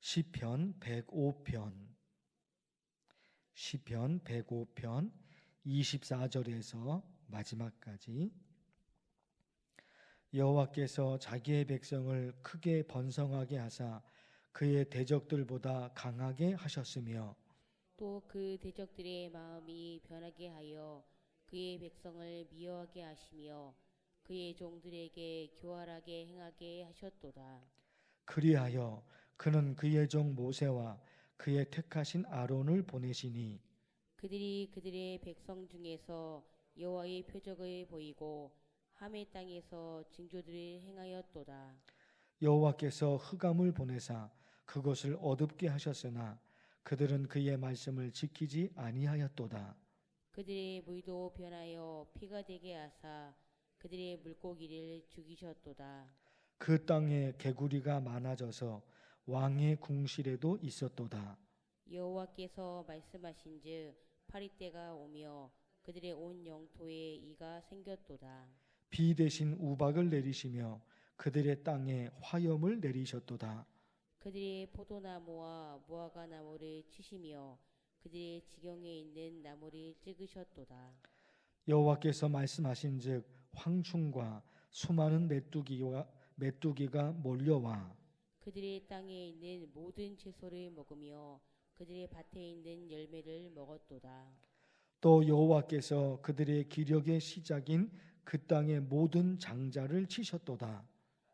시편 105편 시편 105편 24절에서 마지막까지 여호와께서 자기의 백성을 크게 번성하게 하사 그의 대적들보다 강하게 하셨으며 또 그 대적들의 마음이 변하게 하여 그의 백성을 미워하게 하시며 그의 종들에게 교활하게 행하게 하셨도다. 그리하여 그는 그의 종 모세와 그의 택하신 아론을 보내시니 그들이 그들의 백성 중에서 여호와의 표적을 보이고 함의 땅에서 징조들을 행하였도다. 여호와께서 흑암을 보내사 그것을 어둡게 하셨으나 그들은 그의 말씀을 지키지 아니하였도다. 그들의 물도 변하여 피가 되게 하사 그들의 물고기를 죽이셨도다. 그 땅에 개구리가 많아져서 왕의 궁실에도 있었도다. 여호와께서 말씀하신즉 파리때가 오며 그들의 온 영토에 이가 생겼도다. 비 대신 우박을 내리시며 그들의 땅에 화염을 내리셨도다. 그들의 포도나무와 무화과 나무를 치시며 그들의 지경에 있는 나무를 찍으셨도다. 여호와께서 말씀하신즉 황충과 수많은 메뚜기와 메뚜기가 몰려와 그들의 땅에 있는 모든 채소를 먹으며 그들의 밭에 있는 열매를 먹었도다. 또 여호와께서 그들의 기력의 시작인 그 땅의 모든 장자를 치셨도다.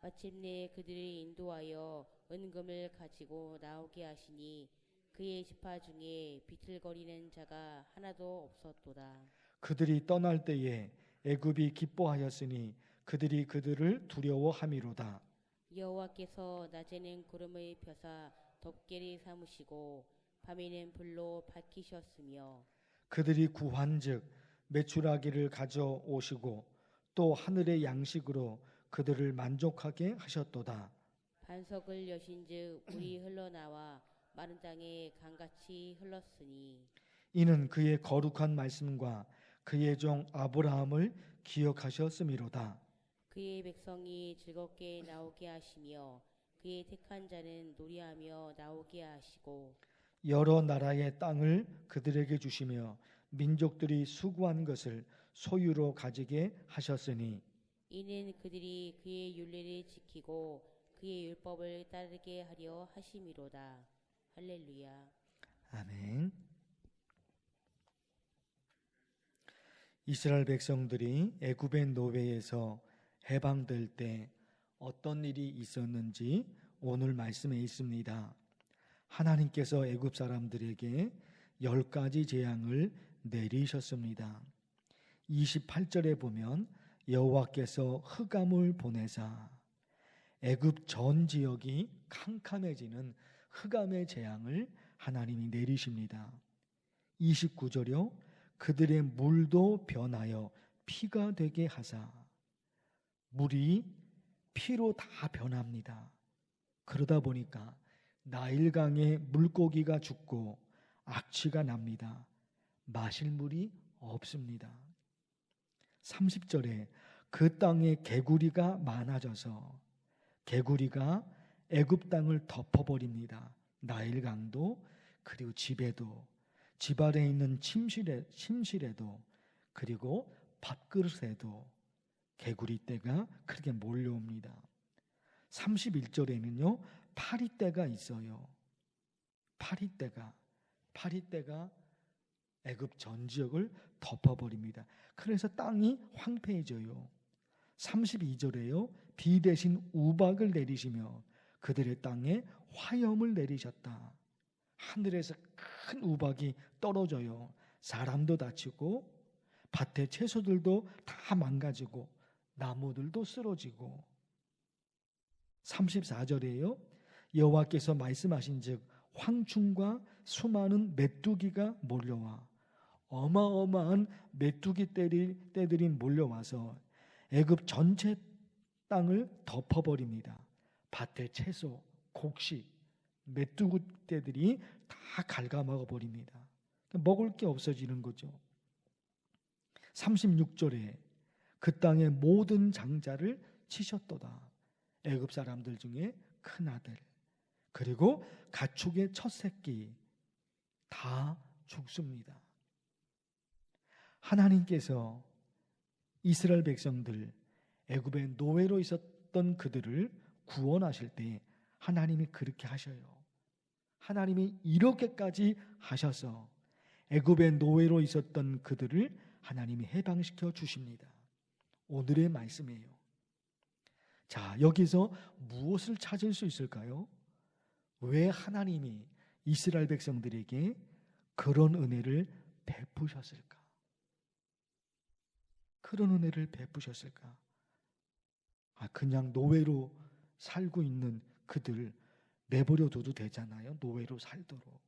마침내 그들을 인도하여 은금을 가지고 나오게 하시니 그의 지파 중에 비틀거리는 자가 하나도 없었도다. 그들이 떠날 때에 애굽이 기뻐하였으니 그들이 그들을 두려워함이로다. 여호와께서 낮에는 구름을 펴사 덮개를 삼으시고 밤에는 불로 밝히셨으며 그들이 구한즉 메추라기를 가져오시고 또 하늘의 양식으로 그들을 만족하게 하셨도다. 반석을 여신즉 물이 흘러나와 마른 땅에 강같이 흘렀으니 이는 그의 거룩한 말씀과 그의 종 아브라함을 기억하셨음이로다. 그의 백성이 즐겁게 나오게 하시며 그의 택한 자는 노래하며 나오게 하시고 여러 나라의 땅을 그들에게 주시며 민족들이 수고한 것을 소유로 가지게 하셨으니 이는 그들이 그의 율례를 지키고 그의 율법을 따르게 하려 하심이로다. 할렐루야. 아멘. 이스라엘 백성들이 애굽의 노예에서 해방될 때 어떤 일이 있었는지 오늘 말씀에 있습니다. 하나님께서 애굽 사람들에게 열 가지 재앙을 내리셨습니다. 28절에 보면 여호와께서 흑암을 보내사 애굽 전 지역이 캄캄해지는 흑암의 재앙을 하나님이 내리십니다. 29절이요 그들의 물도 변하여 피가 되게 하사 물이 피로 다 변합니다. 그러다 보니까 나일강에 물고기가 죽고 악취가 납니다. 마실 물이 없습니다. 30절에 그 땅에 개구리가 많아져서 개구리가 애굽 땅을 덮어버립니다. 나일강도 그리고 집에도 집 아래 있는 침실에 침실에도 그리고 밥그릇에도 개구리 떼가 크게 몰려옵니다. 31절에는요 파리 떼가 있어요. 파리 떼가 파리 떼가 애굽 전 지역을 덮어버립니다. 그래서 땅이 황폐해져요. 32절에요 비 대신 우박을 내리시며 그들의 땅에 화염을 내리셨다. 하늘에서 큰 우박이 떨어져요. 사람도 다치고 밭의 채소들도 다 망가지고 나무들도 쓰러지고 34절에요. 여호와께서 말씀하신즉 황충과 수많은 메뚜기가 몰려와 어마어마한 메뚜기 떼들이, 떼들이 몰려와서 애굽 전체 땅을 덮어버립니다. 밭의 채소, 곡식, 메뚜기 떼들이 다 갉아먹어 버립니다. 먹을 게 없어지는 거죠. 36절에 그 땅의 모든 장자를 치셨도다. 애굽 사람들 중에 큰 아들. 그리고 가축의 첫 새끼 다 죽습니다. 하나님께서 이스라엘 백성들 애굽의 노예로 있었던 그들을 구원하실 때 하나님이 그렇게 하셔요. 하나님이 이렇게까지 하셔서 애굽의 노예로 있었던 그들을 하나님이 해방시켜 주십니다. 오늘의 말씀이에요. 자, 여기서 무엇을 찾을 수 있을까요? 왜 하나님이 이스라엘 백성들에게 그런 은혜를 베푸셨을까? 그런 은혜를 베푸셨을까? 아, 그냥 노예로 살고 있는 그들 내버려 둬도 되잖아요. 노예로 살도록.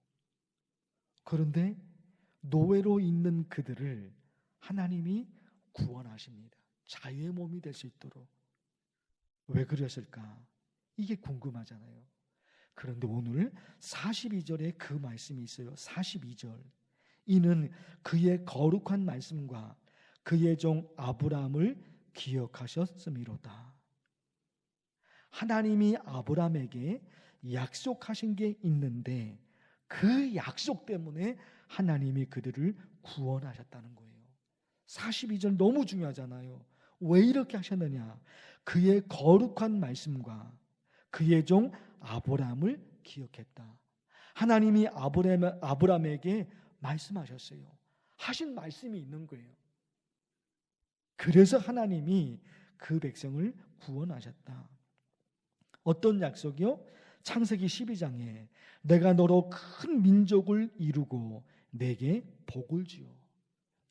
그런데 노예로 있는 그들을 하나님이 구원하십니다. 자유의 몸이 될 수 있도록. 왜 그랬을까? 이게 궁금하잖아요. 그런데 오늘 42절에 그 말씀이 있어요. 42절. 이는 그의 거룩한 말씀과 그의 종 아브라함을 기억하셨음이로다. 하나님이 아브라함에게 약속하신 게 있는데 그 약속 때문에 하나님이 그들을 구원하셨다는 거예요. 42절 너무 중요하잖아요. 왜 이렇게 하셨느냐? 그의 거룩한 말씀과 그의 종 아브라함을 기억했다. 하나님이 아브라함, 아브라함에게 말씀하셨어요. 하신 말씀이 있는 거예요. 그래서 하나님이 그 백성을 구원하셨다. 어떤 약속이요? 창세기 12장에 내가 너로 큰 민족을 이루고 내게 복을 주어.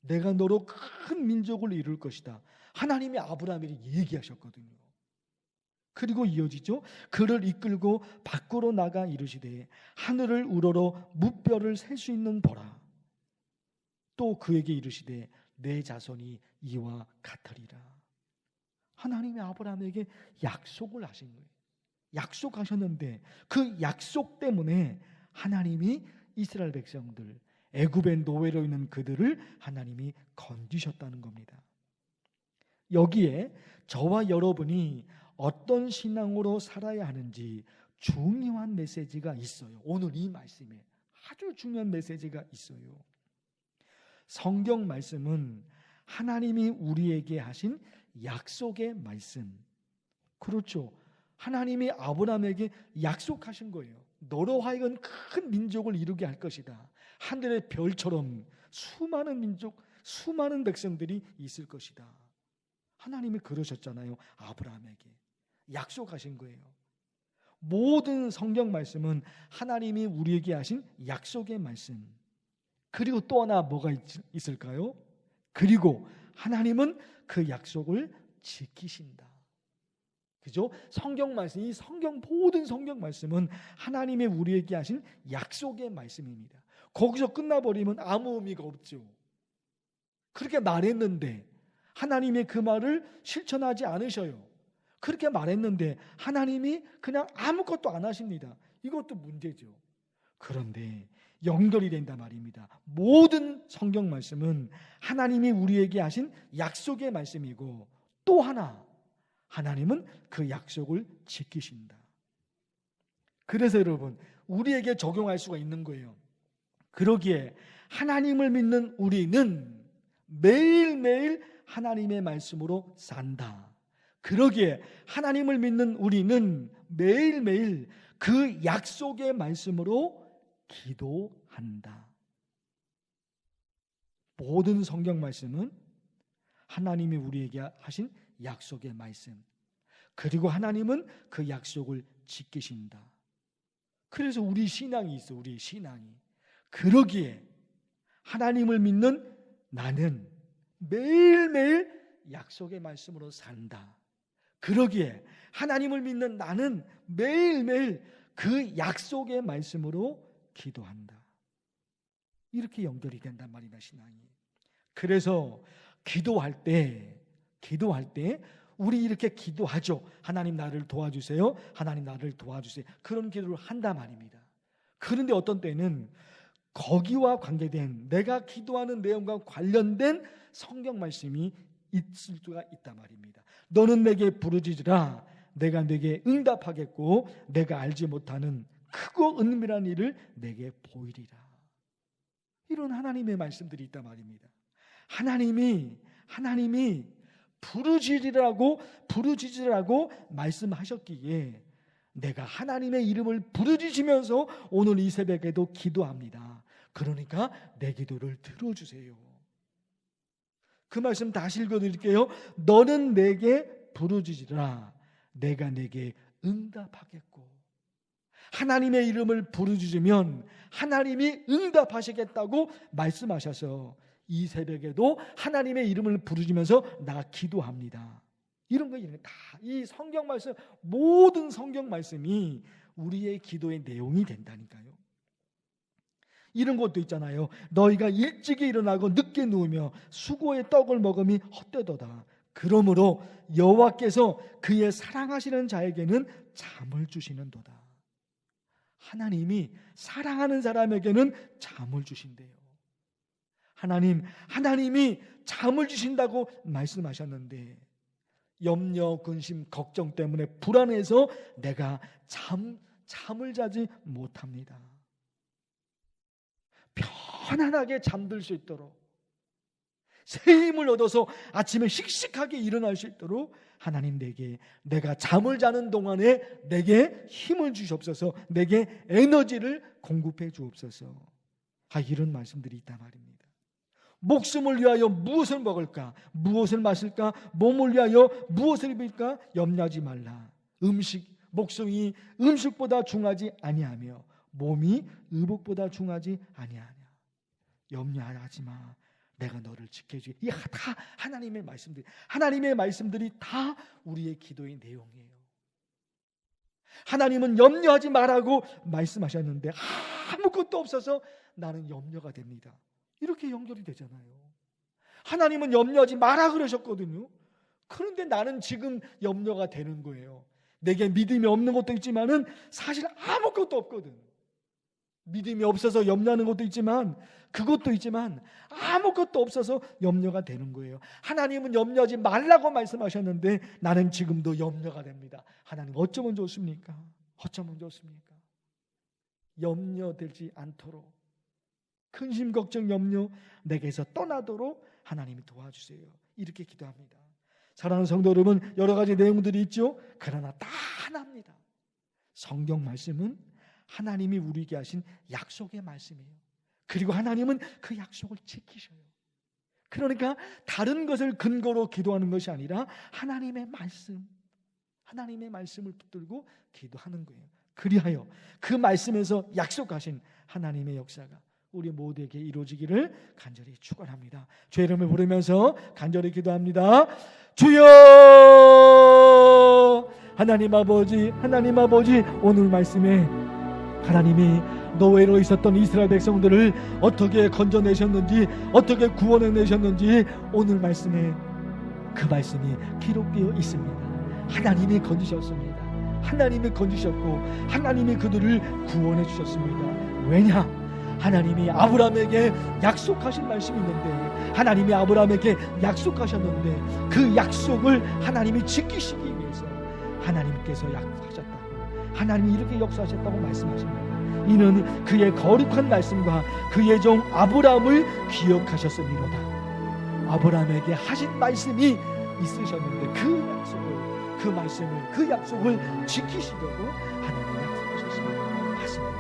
내가 너로 큰 민족을 이룰 것이다. 하나님이 아브라함에게 얘기하셨거든요. 그리고 이어지죠. 그를 이끌고 밖으로 나가 이르시되 하늘을 우러러 무뼈를 셀 수 있는 보라. 또 그에게 이르시되 내 자손이 이와 같으리라. 하나님이 아브라함에게 약속을 하신 거예요. 약속하셨는데 그 약속 때문에 하나님이 이스라엘 백성들 애굽의 노예로 있는 그들을 하나님이 건지셨다는 겁니다. 여기에 저와 여러분이 어떤 신앙으로 살아야 하는지 중요한 메시지가 있어요. 오늘 이 말씀에 아주 중요한 메시지가 있어요. 성경 말씀은 하나님이 우리에게 하신 약속의 말씀. 그렇죠. 하나님이 아브라함에게 약속하신 거예요. 너로 하여금 큰 민족을 이루게 할 것이다. 하늘의 별처럼 수많은 민족, 수많은 백성들이 있을 것이다. 하나님이 그러셨잖아요. 아브라함에게. 약속하신 거예요. 모든 성경 말씀은 하나님이 우리에게 하신 약속의 말씀. 그리고 또 하나 뭐가 있, 을까요 그리고 하나님은 그 약속을 지키신다. 그죠? 성경 말씀, 이 성경, 모든 성경 말씀은 하나님의 우리에게 하신 약속의 말씀입니다. 거기서 끝나버리면 아무 의미가 없죠. 그렇게 말했는데, 하나님의 그 말을 실천하지 않으셔요. 그렇게 말했는데, 하나님이 그냥 아무것도 안 하십니다. 이것도 문제죠. 그런데 연결이 된다 말입니다. 모든 성경 말씀은 하나님이 우리에게 하신 약속의 말씀이고, 또 하나, 하나님은 그 약속을 지키신다. 그래서 여러분, 우리에게 적용할 수가 있는 거예요. 그러기에 하나님을 믿는 우리는 매일매일 하나님의 말씀으로 산다. 그러기에 하나님을 믿는 우리는 매일매일 그 약속의 말씀으로 기도한다. 모든 성경 말씀은 하나님이 우리에게 하신 약속의 말씀. 그리고 하나님은 그 약속을 지키신다. 그래서 우리 신앙이 있어, 우리 신앙이. 그러기에 하나님을 믿는 나는 매일매일 약속의 말씀으로 산다. 그러기에 하나님을 믿는 나는 매일매일 그 약속의 말씀으로 기도한다. 이렇게 연결이 된단 말이다, 신앙이. 그래서 기도할 때 기도할 때 우리 이렇게 기도하죠. 하나님 나를 도와주세요. 하나님 나를 도와주세요. 그런 기도를 한단 말입니다. 그런데 어떤 때는 거기와 관계된 내가 기도하는 내용과 관련된 성경 말씀이 있을 수가 있단 말입니다. 너는 내게 부르짖으라 내가 내게 응답하겠고 내가 알지 못하는 크고 은밀한 일을 내게 보이리라. 이런 하나님의 말씀들이 있단 말입니다. 하나님이 하나님이 부르짖으라고 부르짖으라고 말씀하셨기에 내가 하나님의 이름을 부르짖으면서 오늘 이 새벽에도 기도합니다. 그러니까 내 기도를 들어주세요. 그 말씀 다시 읽어드릴게요. 너는 내게 부르짖으라. 내가 내게 응답하겠고. 하나님의 이름을 부르짖으면 하나님이 응답하시겠다고 말씀하셔서 이 새벽에도 하나님의 이름을 부르짖으면서 나 기도합니다. 이런 거 이런 다이 성경 말씀 모든 성경 말씀이 우리의 기도의 내용이 된다니까요. 이런 것도 있잖아요. 너희가 일찍이 일어나고 늦게 누우며 수고의 떡을 먹음이 헛되도다. 그러므로 여호와께서 그의 사랑하시는 자에게는 잠을 주시는도다. 하나님이 사랑하는 사람에게는 잠을 주신대요. 하나님, 하나님이 잠을 주신다고 말씀하셨는데 염려, 근심, 걱정 때문에 불안해서 내가 잠 잠을 자지 못합니다. 편안하게 잠들 수 있도록. 새 힘을 얻어서 아침에 씩씩하게 일어날 수 있도록 하나님 내게 내가 잠을 자는 동안에 내게 힘을 주시옵소서. 내게 에너지를 공급해 주옵소서. 아 이런 말씀들이 있단 말입니다. 목숨을 위하여 무엇을 먹을까? 무엇을 마실까? 몸을 위하여 무엇을 입을까? 염려하지 말라. 음식 목숨이 음식보다 중하지 아니하며 몸이 의복보다 중하지 아니하냐 염려하지 마 내가 너를 지켜주기. 이게 다 하나님의 말씀들. 하나님의 말씀들이 다 우리의 기도의 내용이에요. 하나님은 염려하지 말라고 말씀하셨는데 아무것도 없어서 나는 염려가 됩니다. 이렇게 연결이 되잖아요. 하나님은 염려하지 마라 그러셨거든요. 그런데 나는 지금 염려가 되는 거예요. 내게 믿음이 없는 것도 있지만은 사실 아무것도 없거든. 믿음이 없어서 염려하는 것도 있지만 그것도 있지만 아무것도 없어서 염려가 되는 거예요. 하나님은 염려하지 말라고 말씀하셨는데 나는 지금도 염려가 됩니다. 하나님 어쩌면 좋습니까? 어쩌면 좋습니까? 염려되지 않도록 근심 걱정 염려 내게서 떠나도록 하나님이 도와주세요. 이렇게 기도합니다. 사랑하는 성도 여러분 여러 가지 내용들이 있죠. 그러나 다 하나입니다. 성경 말씀은 하나님이 우리에게 하신 약속의 말씀이에요. 그리고 하나님은 그 약속을 지키셔요. 그러니까 다른 것을 근거로 기도하는 것이 아니라 하나님의 말씀, 하나님의 말씀을 붙들고 기도하는 거예요. 그리하여 그 말씀에서 약속하신 하나님의 역사가 우리 모두에게 이루어지기를 간절히 축원합니다. 주의 이름을 부르면서 간절히 기도합니다. 주여 하나님 아버지 하나님 아버지 오늘 말씀에 하나님이 노예로 있었던 이스라엘 백성들을 어떻게 건져내셨는지 어떻게 구원해내셨는지 오늘 말씀에 그 말씀이 기록되어 있습니다. 하나님이 건지셨습니다. 하나님이 건지셨고 하나님이 그들을 구원해 주셨습니다. 왜냐? 하나님이 아브라함에게 약속하신 말씀이 있는데 하나님이 아브라함에게 약속하셨는데 그 약속을 하나님이 지키시기 위해서 하나님께서 약속 하나님이 이렇게 역사하셨다고 말씀하십니다. 이는 그의 거룩한 말씀과 그의 종 아브라함을 기억하셨음이로다. 아브라함에게 하신 말씀이 있으셨는데 그 약속을 그 말씀을 그 약속을 지키시려고 하나님 약속하셨습니다. 맞습니다.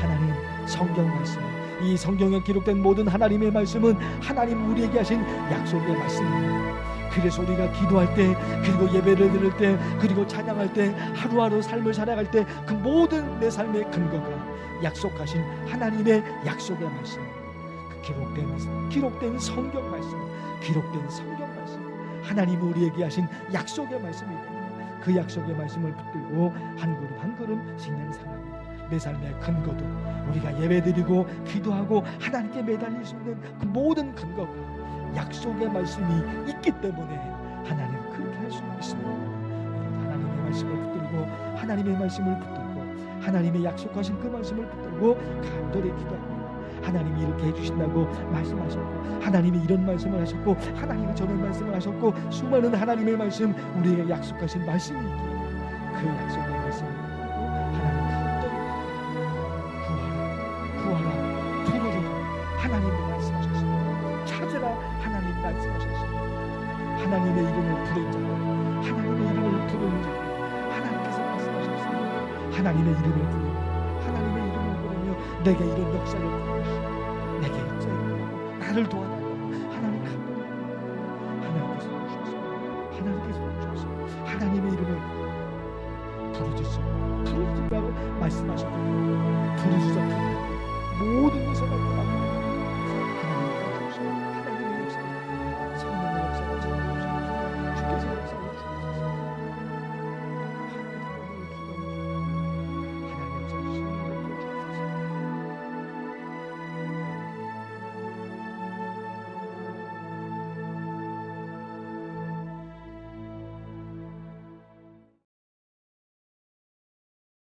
하나님 성경 말씀 이 성경에 기록된 모든 하나님의 말씀은 하나님 우리에게 하신 약속의 말씀입니다. 그래서 우리가 기도할 때 그리고 예배를 드릴 때 그리고 찬양할 때 하루하루 삶을 살아갈 때 그 모든 내 삶의 근거가 약속하신 하나님의 약속의 말씀 그 기록된 기록된 성경 말씀 기록된 성경 말씀 하나님이 우리에게 하신 약속의 말씀이 됩니다. 그 약속의 말씀을 붙들고 한 걸음 한 걸음 진행상하며 내 삶의 근거도 우리가 예배드리고 기도하고 하나님께 매달릴 수 있는 그 모든 근거가 약속의 말씀이 있기 때문에 하나님 그렇게 할 수 있습니다. 하나님의 말씀을 붙들고 하나님의 말씀을 붙들고 하나님의 약속하신 그 말씀을 붙들고 간절히 기도합니다. 하나님이 이렇게 해주신다고 말씀하셨고 하나님이 이런 말씀을 하셨고 하나님이 저런 말씀을 하셨고 수많은 하나님의 말씀 우리에게 약속하신 말씀이 있기에 그 약속의 말씀을 하나님의 이름을 부르는 자, 하나님의 이름을 부르는 자, 하나님께서 말씀하셨습니다. 하나님의 이름을 부르며, 하나님의 이름을 부르며 내게 이런 역사를 부르시오, 내게 역사를 부르고 나를 도와달라. 하나님 감동, 하나님께서 주셨소, 하나님께서 주셨소, 하나님의 이름을 부르짖소, 부르짖으라고 말씀하셨고, 부르짖어